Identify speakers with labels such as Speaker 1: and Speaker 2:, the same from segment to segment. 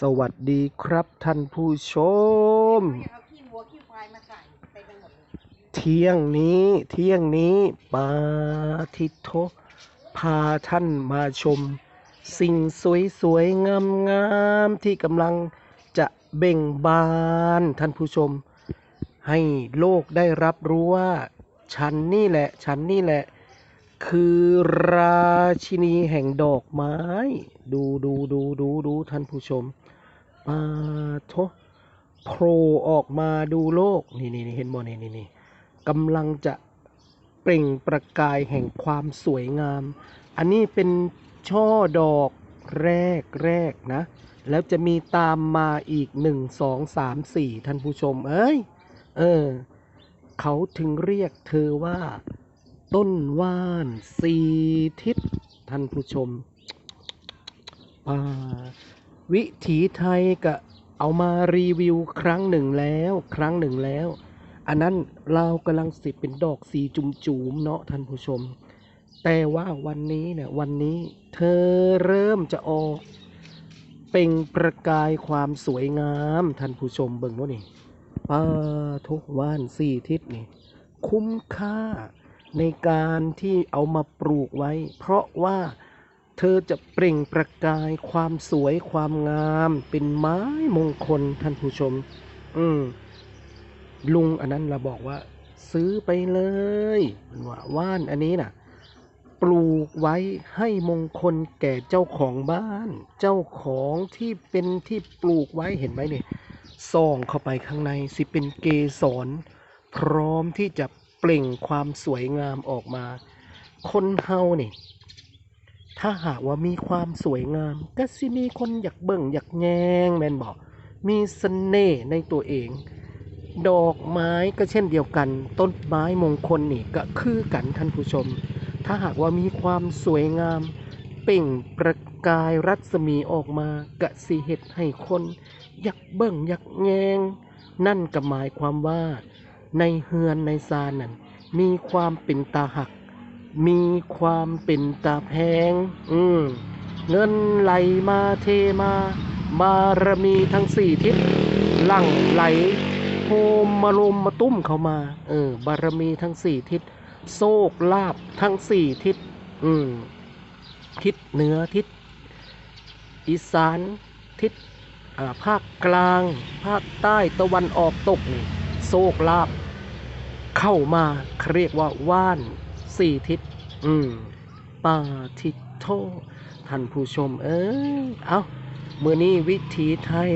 Speaker 1: สวัสดีครับท่านผู้ชม
Speaker 2: เอาขี้วัวขี้ควายมาใส่เต็มไปหมดเลย
Speaker 1: เที่ยงนี้เที่ยงนี้ปาทิโทพาท่านมาชม สิ่งสวยๆงามๆที่กำลังจะเบ่งบานท่านผู้ชม ให้โลกได้รับรู้ว่า ฉันนี่แหละ ฉันนี่แหละ คือราชินีแห่งดอกไม้ ดูดูดูดูดูท่านผู้ชมปาโทโผล่ออกมาดูโลกนี่นี่นี่เห็นบ่นี่นี่นี่กำลังจะเปล่งประกายแห่งความสวยงาม อันนี้เป็นช่อดอกแรกแรกนะ แล้วจะมีตามมาอีกหนึ่งสองสามสี่ท่านผู้ชม เอ้ย เออ เขาถึงเรียกเธอว่า ต้นว่านสีทิศท่านผู้ชม วิถีไทยก็เอามารีวิวครั้งหนึ่งแล้ว ครั้งหนึ่งแล้ว อันนั้นเรากำลังสิบเป็นดอกสีจุ่มๆเนาะท่านผู้ชม แต่ว่าวันนี้เนี่ยวันนี้เธอเริ่มจะออกเปล่งประกายความสวยงามท่านผู้ชมเบิ่งว่านี่ป้าทุกว่านสี่ทิศนี่คุ้มค่าในการที่เอามาปลูกไว้ เพราะว่า เธอจะเปล่งประกายความสวยความงาม เป็นไม้มงคลท่านผู้ชม อืมลุงอันนั้นเราบอกว่า ซื้อไปเลยมันว่าว่านอันนี้น่ะ ปลูกไว้ให้มงคลแก่เจ้าของบ้าน เจ้าของที่เป็นที่ปลูกไว้เห็นไหมเนี่ยส่องเข้าไปข้างในสิเป็นเกสรพร้อมที่จะเปล่งความสวยงามออกมา คนเฮานี่ ถ้าหากว่ามีความสวยงาม ก็สิมีคนอยากเบิ่งอยากแยงแมนบอกมีเสน่ห์ในตัวเอง ดอกไม้ก็เช่นเดียวกัน ต้นไม้มงคลนี่ก็คือกันท่านผู้ชม ถ้าหากว่ามีความสวยงาม เปล่งประกายรัศมีออกมากะสิเฮ็ดให้คน อยากเบิ่งอยากแยง นั่นก็หมายความว่า ในเฮือนในซานนั่นมีความเป็นตาหัก มีความเป็นตาแพง อืม เงินไหลมาเทมา บารมีทั้งสี่ทิศหลั่งไหลโฮมมาลมมาตุ้มเข้ามา เออ บารมีทั้งสี่ทิศโชคลาภทั้งสี่ทิศ อืม ทิศเหนือทิศ อีสานทิศภาคกลาง ภาคใต้ตะวันออกตกนี่โชคลาภเข้ามาเรียกว่าว่าน สี่ทิศ อืมปาทิศโทท่านผู้ชม เอ้ยเอาเมื่อนี้วิถีไทย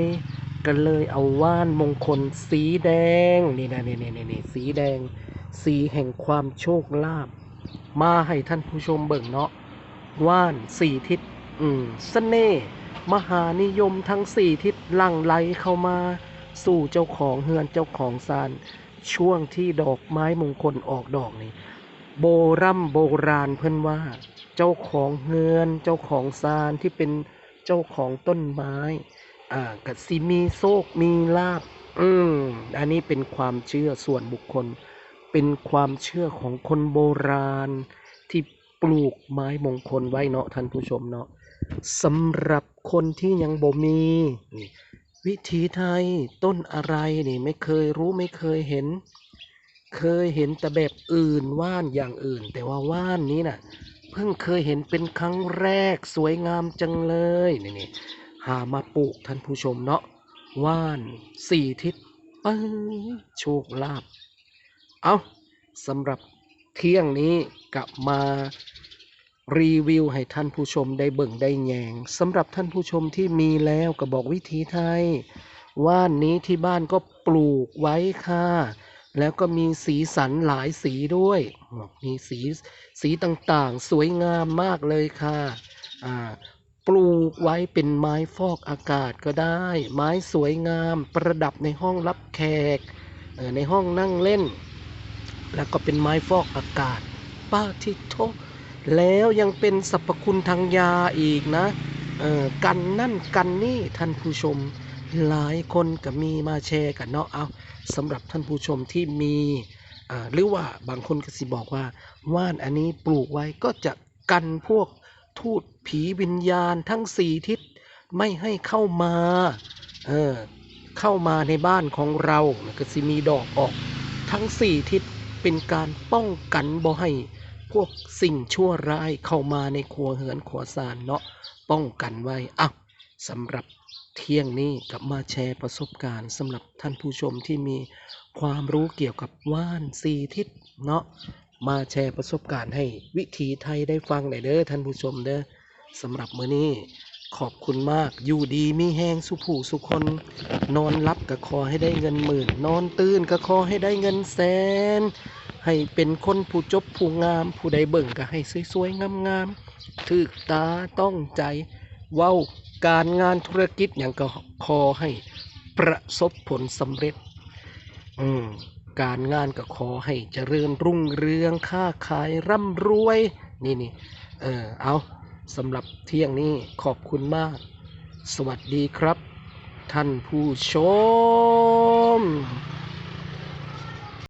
Speaker 1: ก็เลยเอาว่านมงคลสีแดง นี่นะนี่นี่นี่นี่สีแดง สีแห่งความโชคลาภมาให้ท่านผู้ชมเบิ่งเนาะว่านสี่ทิศ อืมเสน่ห์มหานิยมทั้งสี่ทิศหลั่งไหลเข้ามา สู่เจ้าของเฮือนเจ้าของซานช่วงที่ดอกไม้มงคลออกดอกนี่ โบรำโบราณเพิ่อนว่า เจ้าของเฮือน เจ้าของซานที่เป็นเจ้าของต้นไม้ อ่ากัสิมีโชคมีลาบ อืมอันนี้เป็นความเชื่อส่วนบุคคล เป็นความเชื่อของคนโบราณ ที่ปลูกไม้มงคลไว้เนาะท่านผู้ชมเนาะสำหรับคนที่ยังบ่มีวิถีไทยต้นอะไรนี่ไม่เคยรู้ไม่เคยเห็น เคยเห็นแต่แบบอื่นว่านอย่างอื่น แต่ว่าว่านนี้น่ะเพิ่งเคยเห็นเป็นครั้งแรกสวยงามจังเลยนี่นี่หามาปลูกท่านผู้ชมเนาะว่านสี่ทิศเอ้โชคลาภเอาสำหรับเที่ยงนี้กลับมารีวิวให้ท่านผู้ชมได้เบิ่งได้แยงสำหรับท่านผู้ชมที่มีแล้วก็บอกวิธีไทย ว่านนี้ที่บ้านก็ปลูกไว้ค่ะ แล้วก็มีสีสันหลายสีด้วย มีสีสีต่างๆ สวยงามมากเลยค่ะอ่าปลูกไว้เป็นไม้ฟอกอากาศก็ได้ ไม้สวยงามประดับในห้องรับแขกในห้องนั่งเล่น แล้วก็เป็นไม้ฟอกอากาศป้าทิโทแล้วยังเป็นสรรพคุณทางยาอีกนะเออกันนั่นกันนี่ท่านผู้ชมหลายคนก็มีมาแชร์กันเนาะเอา สำหรับท่านผู้ชมที่มีหรือว่าบางคนก็สิบอกว่า ว่านอันนี้ปลูกไว้ก็จะกันพวกทูตผีวิญญาณทั้งสี่ทิศไม่ให้เข้ามาเออเข้ามาในบ้านของเราก็สิมีดอกออก ทั้งสี่ทิศเป็นการป้องกันบ่ให้พวกสิ่งชั่วร้ายเข้ามาในครัวเหือนครัวซานเนาะป้องกันไว้อะสำหรับ เที่ยงนี้กลับมาแชร์ประสบการณ์สำหรับท่านผู้ชมที่มีความรู้เกี่ยวกับว่านสีทิศเนาะมาแชร์ประสบการณ์ให้วิถีไทยได้ฟังหน่อยเด้อท่านผู้ชมเด้อสำหรับมื้อนี้ขอบคุณมากอยู่ดีมีแห้งสุผูสุคน นอนรับก็ขอให้ได้เงินหมื่น นอนตื่นก็ขอให้ได้เงินแสน ให้เป็นคนผู้จบผู้งาม ผู้ใดเบิ่งก็ให้สวยๆงามๆถึกตาต้องใจ เว้า การงานธุรกิจอย่างก็ขอให้ประสบผลสำเร็จ อืมการงานก็ขอให้เจริญรุ่งเรืองค้าขายร่ำรวย นี่นี่เออเอาสำหรับเที่ยงนี้ขอบคุณมาก สวัสดีครับ ท่านผู้ชม